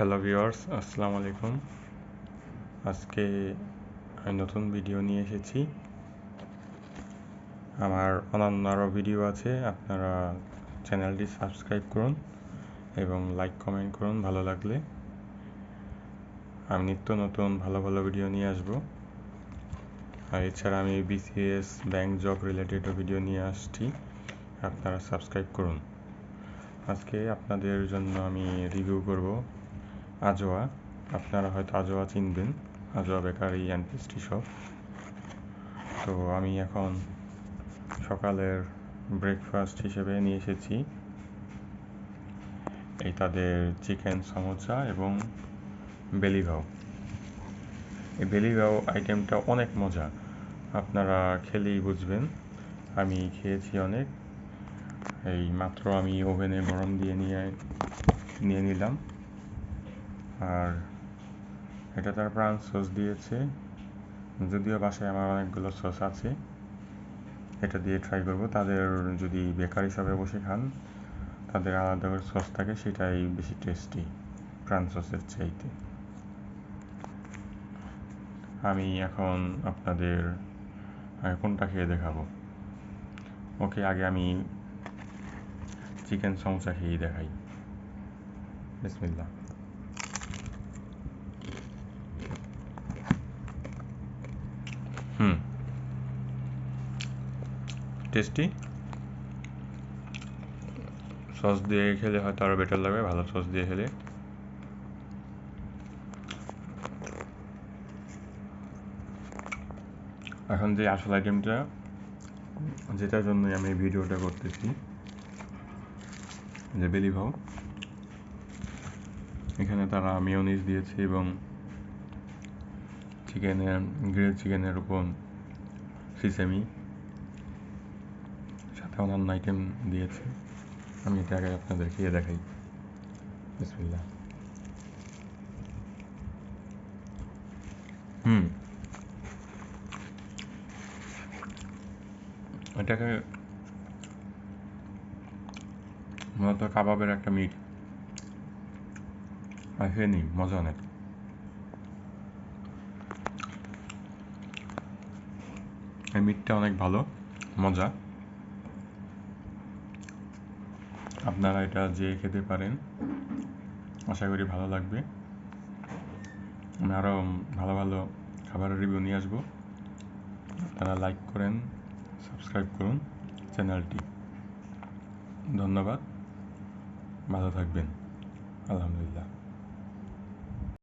Hello viewers আসসালামু আলাইকুম। আজকে আমি নতুন ভিডিও নিয়ে এসেছি। আমার অন্যান্য আরও ভিডিও আছে, আপনারা চ্যানেলটি সাবস্ক্রাইব করুন এবং লাইক কমেন্ট করুন, ভালো লাগলে। আমি নিত্য নতুন ভালো ভালো ভিডিও নিয়ে আসব। আর এছাড়া আমি বিসিএস ব্যাংক জব রিলেটেডও ভিডিও নিয়ে আসছি, আপনারা সাবস্ক্রাইব করুন। আজকে আপনাদের জন্য আমি রিভিউ করব আজোয়া, আপনারা হয়তো আজোয়া চিনবেন, Ajwa bakery and pastry shop তো আমি এখন সকালের ব্রেকফাস্ট হিসেবে নিয়ে এসেছি। এই তাদের চিকেন সমোসা এবং বেলিভাও এই বেলিভাও আইটেমটা অনেক মজা, আপনারা খেলেই বুঝবেন। আমি খেয়েছি অনেক। এই মাত্র আমি ওভেনে গরম দিয়ে নিয়ে নিয়ে নিলাম। আর এটা তার প্রাণ সস দিয়েছে। যদিও বাসায় আমার অনেকগুলো সস আছে, এটা দিয়ে ট্রাই করব। তাদের যদি বেকার হিসাবে বসে খান, তাদের আলাদা করে সস থাকে, সেটাই বেশি টেস্টি প্রাণ সসের চাইতে। আমি এখন আপনাদের কোনটা খেয়ে দেখাবো? ওকে, আগে আমি চিকেন সমোসা খেয়ে দেখাই। বিসমিল্লা হুম টেস্টি সস দিয়ে খেলে হয়তো আরও বেটার লাগবে, ভালো সস দিয়ে খেলে। এখন যে আসল আইটেমটা যেটার জন্যই আমি ভিডিওটা করতেছি, যে বেলি ভাও এখানে তারা মিওনিজ দিয়েছে এবং চিকেনের গ্রিল চিকেনের উপর সিসেমি অন্যান্য আইটেম দিয়েছে। আমি এটা আগে আপনাদের খেয়ে দেখাই। বিসমিল্লা হুম। এটাকে মূলত কাবাবের একটা মিট আর নিই মজা অনেক। এই মিটটা অনেক ভালো, মজা। আপনারা এটা যে খেতে পারেন। আশা করি ভালো লাগবে। আমি আরও ভালো ভালো খাবারের রিভিউ নিয়ে আসব। আপনারা লাইক করেন সাবস্ক্রাইব করুন চ্যানেলটি ধন্যবাদ। ভালো থাকবেন। আলহামদুলিল্লাহ।